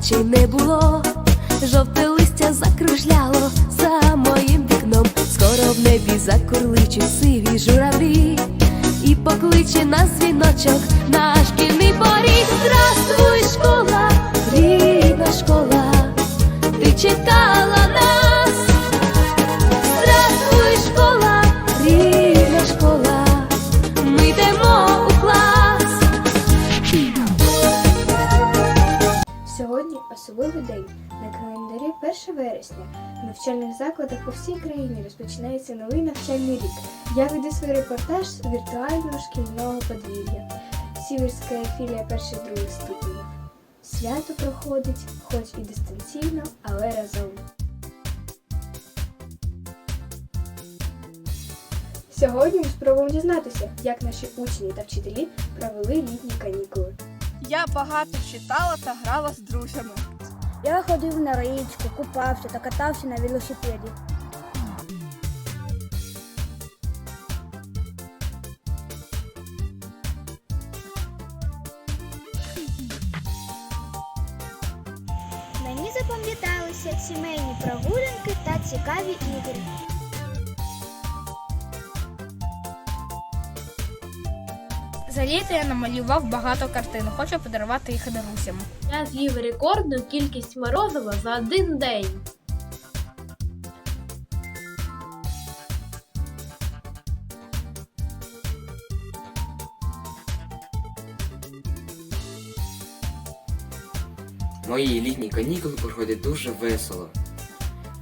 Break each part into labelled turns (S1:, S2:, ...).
S1: наче й не було. Жовте листя закружляло за моїм вікном. Скоро в небі закурличуть сиві журавлі, і покличе нас дзвіночок на шкільний поріг. Здравствуй, школа,
S2: 1. В навчальних закладах по всій країні розпочинається новий навчальний рік. Я веду свій репортаж з віртуального шкільного подвір'я. Сіверська філія перших других ступенів. Свято проходить, хоч і дистанційно, але разом. Сьогодні ми спробуємо дізнатися, як наші учні та вчителі провели літні канікули.
S3: Я багато читала та грала з друзями.
S4: Я ходив на річку, купався та катався на велосипеді. Мені запам'яталися сімейні прогулянки та цікаві ігри.
S3: За літо я намалював багато картин, хочу подарувати їх друзям.
S5: Я з'їв рекордну кількість морозива за один день.
S6: Мої літні канікули проходять дуже весело.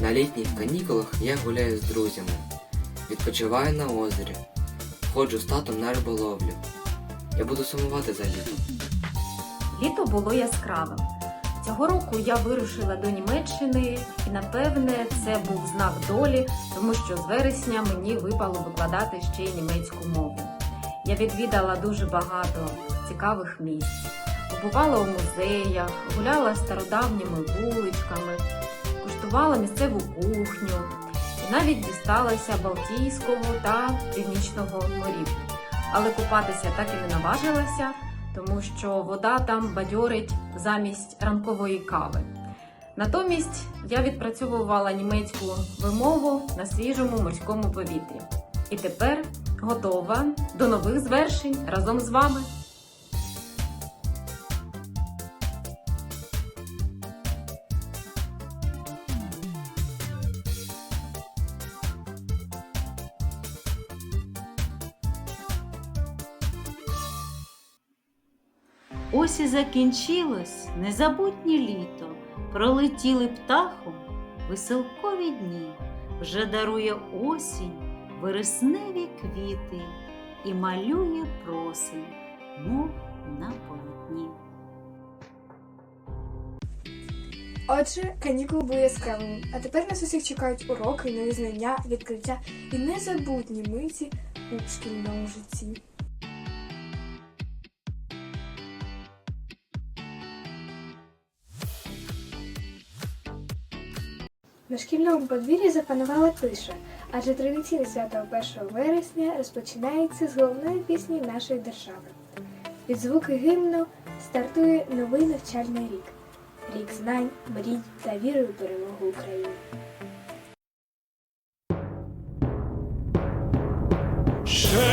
S6: На літніх канікулах я гуляю з друзями, відпочиваю на озері, ходжу з татом на риболовлю. Я буду сумувати за літом.
S7: Літо було яскравим. Цього року я вирушила до Німеччини, і напевне це був знак долі, тому що з вересня мені випало викладати ще й німецьку мову. Я відвідала дуже багато цікавих місць, побувала у музеях, гуляла стародавніми вуличками, куштувала місцеву кухню і навіть дісталася Балтійського та Північного морів. Але купатися так і не наважилася, тому що вода там бадьорить замість ранкової кави. Натомість я відпрацьовувала німецьку вимову на свіжому морському повітрі. І тепер готова до нових звершень разом з вами.
S8: І закінчилось незабутнє літо, пролетіли птахом веселкові дні, вже дарує осінь вересневі квіти і малює просень, мов на полотні.
S2: Отже, канікули були яскравими, а тепер нас усіх чекають уроки, нові знання, відкриття і незабутні миті у шкільному житті. На шкільному подвір'ї запанувала тиша, адже традиційне свято 1 вересня розпочинається з головної пісні нашої держави. Від звуки гімну стартує новий навчальний рік рік знань, мрій та віри у перемогу України.
S9: Ще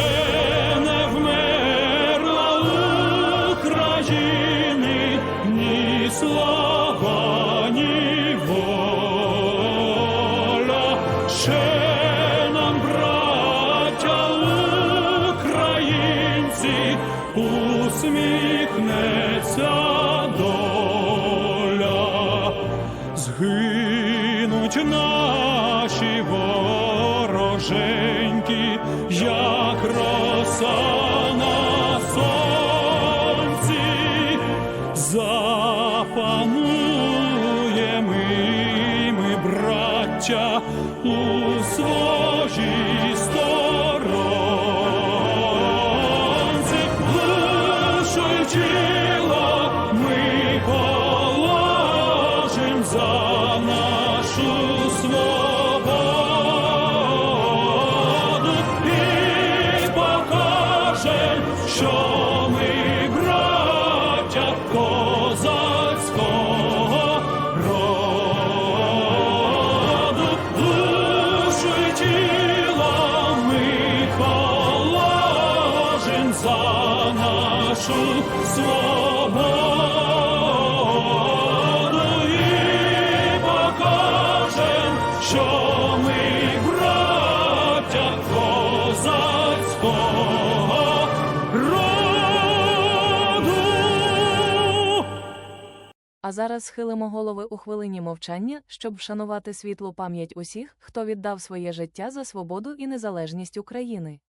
S9: браття, у своїй нашу свободу і покажем, що ми браття козацького роду.
S10: А зараз схилимо голови у хвилині мовчання, щоб вшанувати світлу пам'ять усіх, хто віддав своє життя за свободу і незалежність України.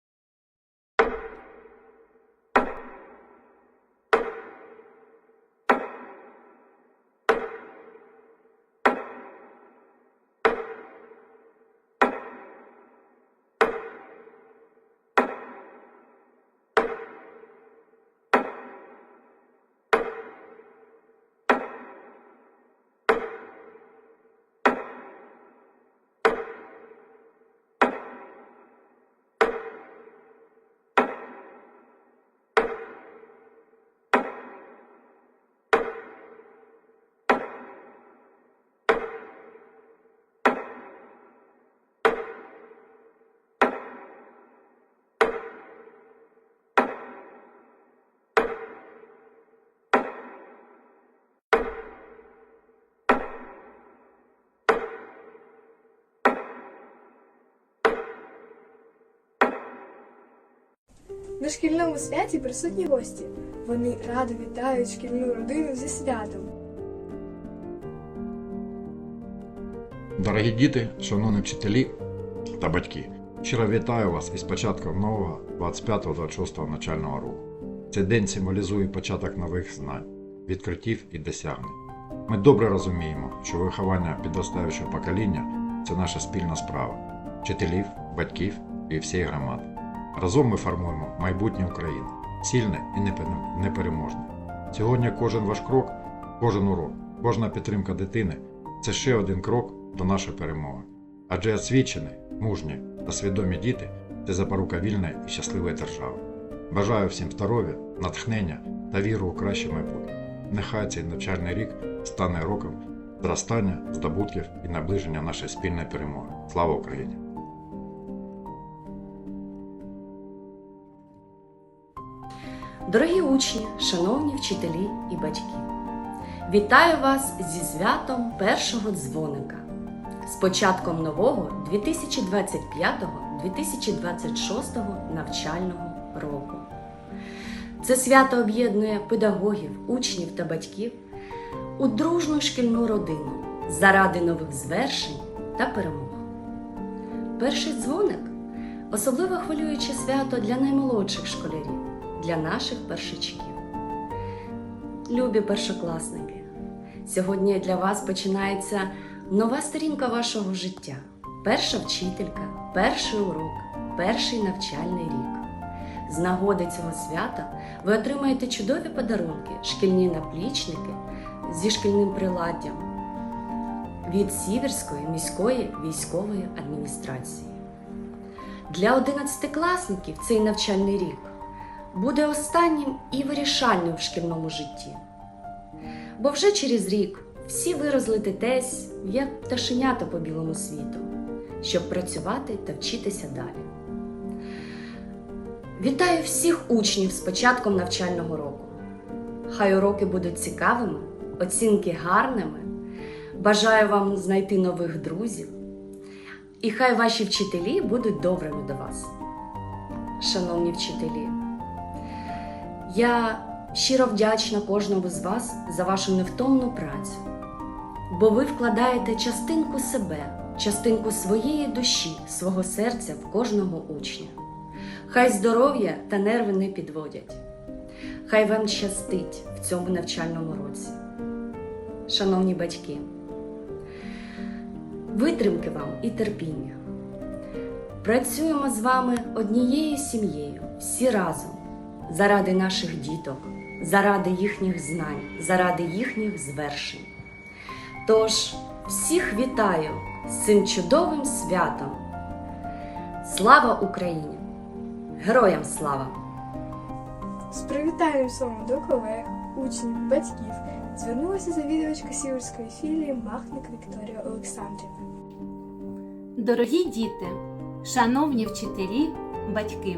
S2: На шкільному святі присутні гості. Вони радо вітають шкільну родину зі святом.
S11: Дорогі діти, шановні вчителі та батьки, щиро вітаю вас із початком нового 25-26 навчального року. Цей день символізує початок нових знань, відкриттів і досягнень. Ми добре розуміємо, що виховання підростаючого покоління це наша спільна справа вчителів, батьків і всієї громади. Разом ми формуємо майбутнє України, сильне і непереможне. Сьогодні кожен ваш крок, кожен урок, кожна підтримка дитини це ще один крок до нашої перемоги. Адже освічені, мужні та свідомі діти це запорука вільної і щасливої держави. Бажаю всім здоров'я, натхнення та віру у краще майбутнє. Нехай цей навчальний рік стане роком зростання, здобутків і наближення нашої спільної перемоги. Слава Україні!
S12: Дорогі учні, шановні вчителі і батьки, вітаю вас зі святом першого дзвоника, з початком нового 2025-2026 навчального року. Це свято об'єднує педагогів, учнів та батьків у дружну шкільну родину заради нових звершень та перемог. Перший дзвоник особливо хвилююче свято для наймолодших школярів для наших першачків. Любі першокласники, сьогодні для вас починається нова сторінка вашого життя. Перша вчителька, перший урок, перший навчальний рік. З нагоди цього свята ви отримаєте чудові подарунки, шкільні наплічники зі шкільним приладдям від Сіверської міської військової адміністрації. Для одинадцятикласників цей навчальний рік буде останнім і вирішальним в шкільному житті. Бо вже через рік всі ви розлетитесь, як пташенята по білому світу, щоб працювати та вчитися далі. Вітаю всіх учнів з початком навчального року. Хай уроки будуть цікавими, оцінки гарними. Бажаю вам знайти нових друзів. І хай ваші вчителі будуть добрими до вас. Шановні вчителі, я щиро вдячна кожному з вас за вашу невтомну працю, бо ви вкладаєте частинку себе, частинку своєї душі, свого серця в кожного учня. Хай здоров'я та нерви не підводять. Хай вам щастить в цьому навчальному році. Шановні батьки, витримки вам і терпіння. Працюємо з вами однією сім'єю, всі разом, заради наших діток, заради їхніх знань, заради їхніх звершень. Тож, всіх вітаю з цим чудовим святом. Слава Україні! Героям слава!
S2: З привітанням до колег, учнів, батьків звернулася завідувачка Сіверської філії Махник Вікторія Олександрівна.
S13: Дорогі діти, шановні вчителі, батьки,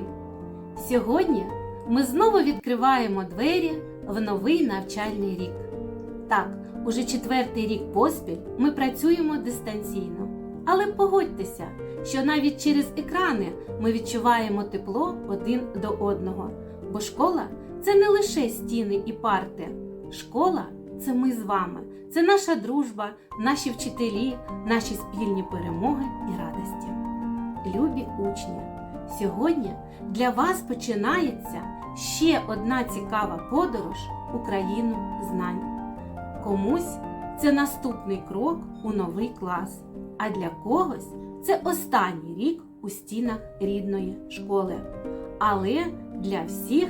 S13: сьогодні ми знову відкриваємо двері в новий навчальний рік. Так, уже четвертий рік поспіль ми працюємо дистанційно. Але погодьтеся, що навіть через екрани ми відчуваємо тепло один до одного. Бо школа це не лише стіни і парти. Школа це ми з вами, це наша дружба, наші вчителі, наші спільні перемоги і радості. Любі учні! Сьогодні для вас починається ще одна цікава подорож у країну знань. Комусь це наступний крок у новий клас, а для когось це останній рік у стінах рідної школи. Але для всіх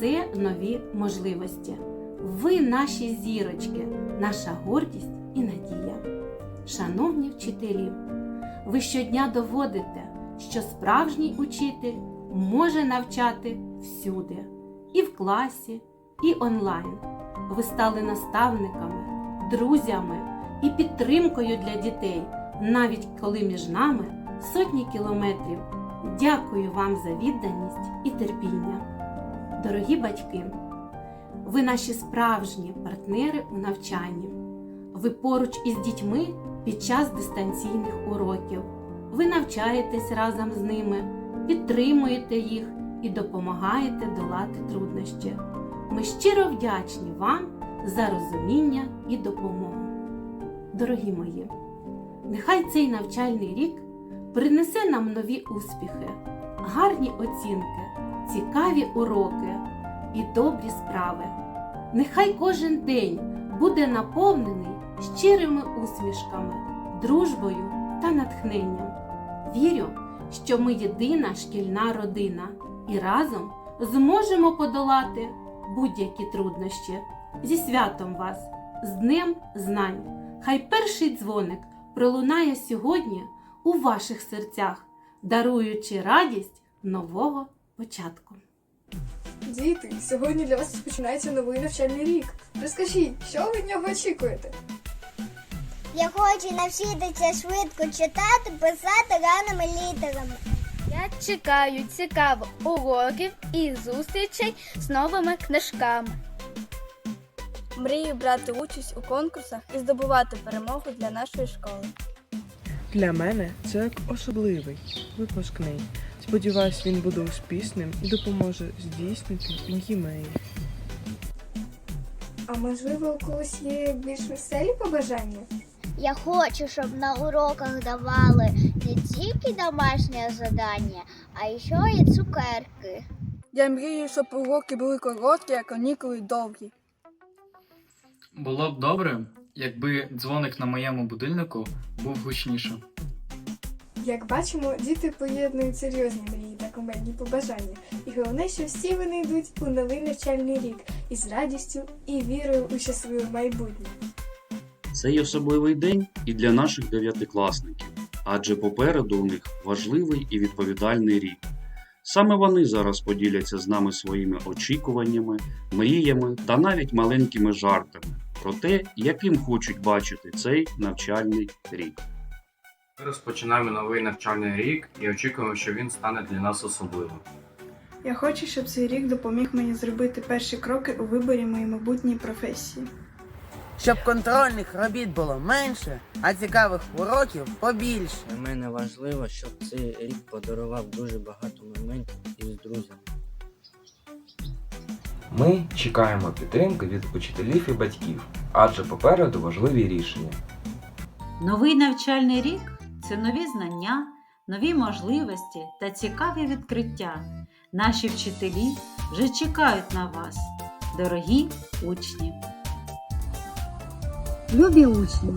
S13: це нові можливості. Ви наші зірочки, наша гордість і надія. Шановні вчителі, ви щодня доводите, що справжній учитель може навчати всюди, і в класі, і онлайн. Ви стали наставниками, друзями і підтримкою для дітей, навіть коли між нами сотні кілометрів. Дякую вам за відданість і терпіння. Дорогі батьки, ви наші справжні партнери у навчанні. Ви поруч із дітьми під час дистанційних уроків. Ви навчаєтесь разом з ними, підтримуєте їх і допомагаєте долати труднощі. Ми щиро вдячні вам за розуміння і допомогу. Дорогі мої, нехай цей навчальний рік принесе нам нові успіхи, гарні оцінки, цікаві уроки і добрі справи. Нехай кожен день буде наповнений щирими усмішками, дружбою та натхненням. Вірю, що ми єдина шкільна родина і разом зможемо подолати будь-які труднощі. Зі святом вас, з Днем Знань! Хай перший дзвоник пролунає сьогодні у ваших серцях, даруючи радість нового початку.
S2: Діти, сьогодні для вас розпочинається новий навчальний рік. Розкажіть, що ви від нього очікуєте?
S4: Я хочу навчитися швидко читати, писати раними літерами.
S3: Я чекаю цікавих уроків і зустрічей з новими книжками.
S2: Мрію брати участь у конкурсах і здобувати перемогу для нашої школи.
S14: Для мене це як особливий випускний. Сподіваюсь, він буде успішним і допоможе здійснити мої мрії.
S2: А можливо, у когось є більш веселі побажання?
S4: Я хочу, щоб на уроках давали не тільки домашнє завдання, а ще і цукерки.
S2: Я мрію, щоб уроки були короткі, а канікули довгі.
S15: Було б добре, якби дзвоник на моєму будильнику був гучнішим.
S2: Як бачимо, діти поєднують серйозні мрії та кумедні побажання. І головне, що всі вони йдуть у новий навчальний рік із радістю і вірою у щасливе майбутнє.
S16: Цей особливий день і для наших дев'ятикласників, адже попереду у них важливий і відповідальний рік. Саме вони зараз поділяться з нами своїми очікуваннями, мріями та навіть маленькими жартами про те, яким хочуть бачити цей навчальний рік.
S17: Ми розпочинаємо новий навчальний рік і очікуємо, що він стане для нас особливим.
S2: Я хочу, щоб цей рік допоміг мені зробити перші кроки у виборі моєї майбутньої професії.
S18: Щоб контрольних робіт було менше, а цікавих уроків побільше.
S19: Для мене важливо, щоб цей рік подарував дуже багато моментів із друзями.
S20: Ми чекаємо підтримки від учителів і батьків, адже попереду важливі рішення.
S8: Новий навчальний рік це нові знання, нові можливості та цікаві відкриття. Наші вчителі вже чекають на вас, дорогі учні.
S21: Любі учні!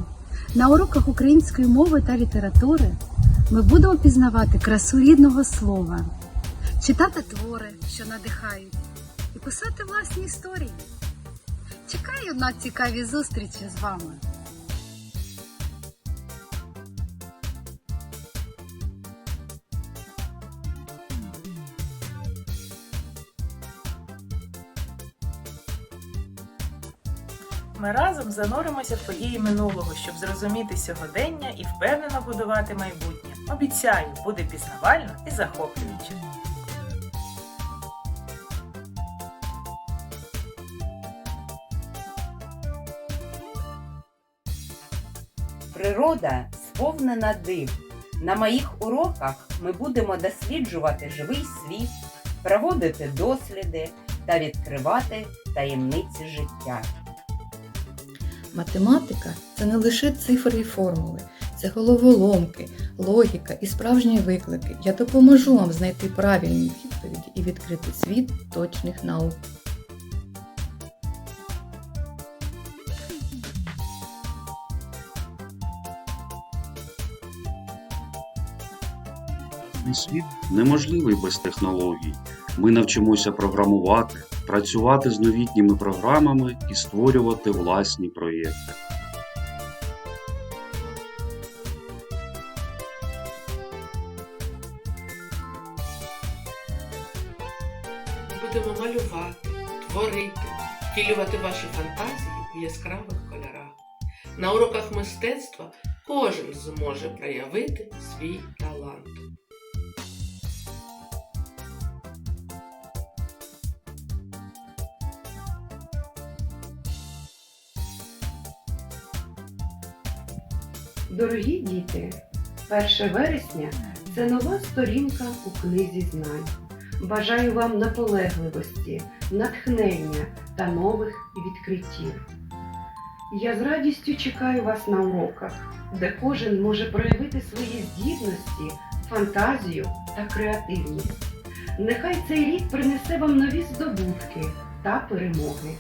S21: На уроках української мови та літератури ми будемо пізнавати красу рідного слова, читати твори, що надихають, і писати власні історії. Чекаю на цікаві зустрічі з вами.
S22: Ми разом зануримося в події минулого, щоб зрозуміти сьогодення і впевнено будувати майбутнє. Обіцяю, буде пізнавально і захоплююче.
S23: Природа сповнена див. На моїх уроках ми будемо досліджувати живий світ, проводити досліди та відкривати таємниці життя.
S24: Математика це не лише цифри і формули, це головоломки, логіка і справжні виклики. Я допоможу вам знайти правильні відповіді і відкрити світ точних наук.
S16: Світ неможливий без технологій. Ми навчимося програмувати, працювати з новітніми програмами і створювати власні проєкти.
S25: Будемо малювати, творити, втілювати ваші фантазії в яскравих кольорах. На уроках мистецтва кожен зможе проявити свій талант.
S26: Дорогі діти, 1 вересня це нова сторінка у книзі знань. Бажаю вам наполегливості, натхнення та нових відкриттів. Я з радістю чекаю вас на уроках, де кожен може проявити свої здібності, фантазію та креативність. Нехай цей рік принесе вам нові здобутки та перемоги.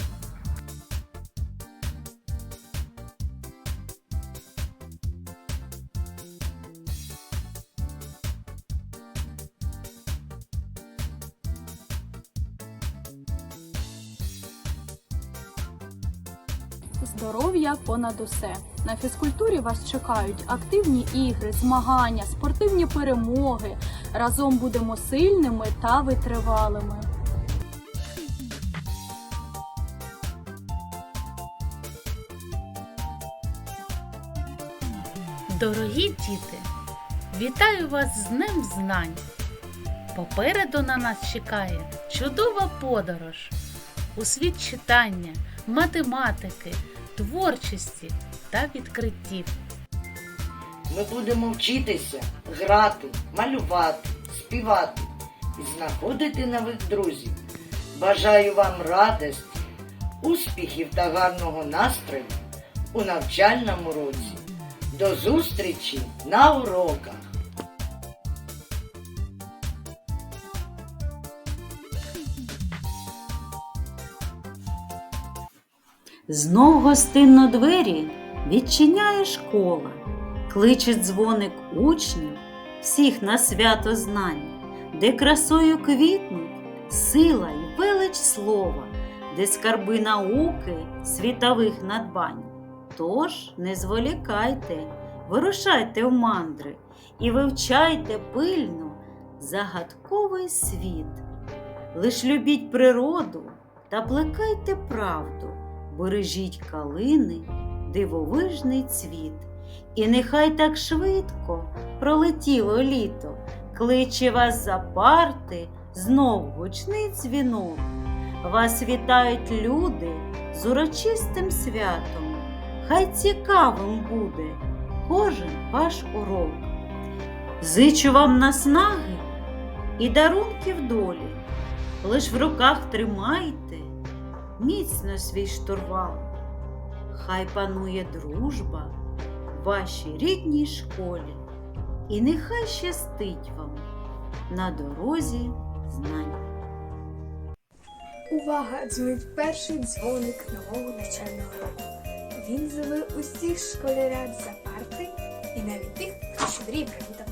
S27: Понад усе. На фізкультурі вас чекають активні ігри, змагання, спортивні перемоги. Разом будемо сильними та витривалими.
S28: Дорогі діти, вітаю вас з Днем Знань. Попереду на нас чекає чудова подорож у світ читання, математики, творчості та відкриттів.
S29: Ми будемо вчитися, грати, малювати, співати і знаходити нових друзів. Бажаю вам радості, успіхів та гарного настрою у навчальному році. До зустрічі на уроках!
S8: Знов гостинно двері відчиняє школа, кличе дзвоник учнів, всіх на свято знань, де красою квітнуть сила й велич слова, де скарби науки світових надбань. Тож не зволікайте, вирушайте в мандри і вивчайте пильно загадковий світ. Лиш любіть природу та плекайте правду бережіть калини, дивовижний цвіт. І нехай так швидко пролетіло літо, кличе вас за парти, знов гучний дзвінок. Вас вітають люди з урочистим святом. Хай цікавим буде кожен ваш урок. Зичу вам наснаги і дарунків долі, лиш в руках тримайте міцно свій штурвал. Хай панує дружба в вашій рідній школі, і нехай щастить вам на дорозі знань.
S2: Увага! Дзвонить перший дзвоник нового навчального року. Він зове усіх школярят за парти і навіть тих, хто щедріє привітом.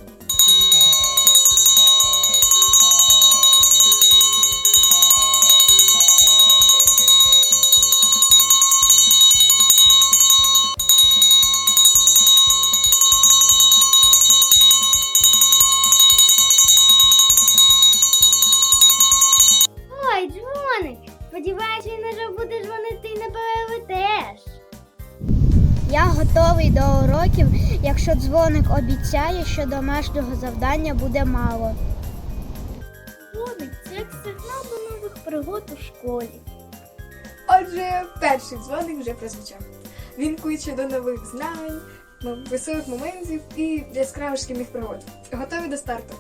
S4: Обіцяє, що домашнього завдання буде мало.
S2: Дзвоник це як сигнал до нових пригод у школі. Отже, перший дзвоник вже прозвучав. Він кличе до нових знань, веселих моментів і яскравих шкільних пригод. Готові до старту?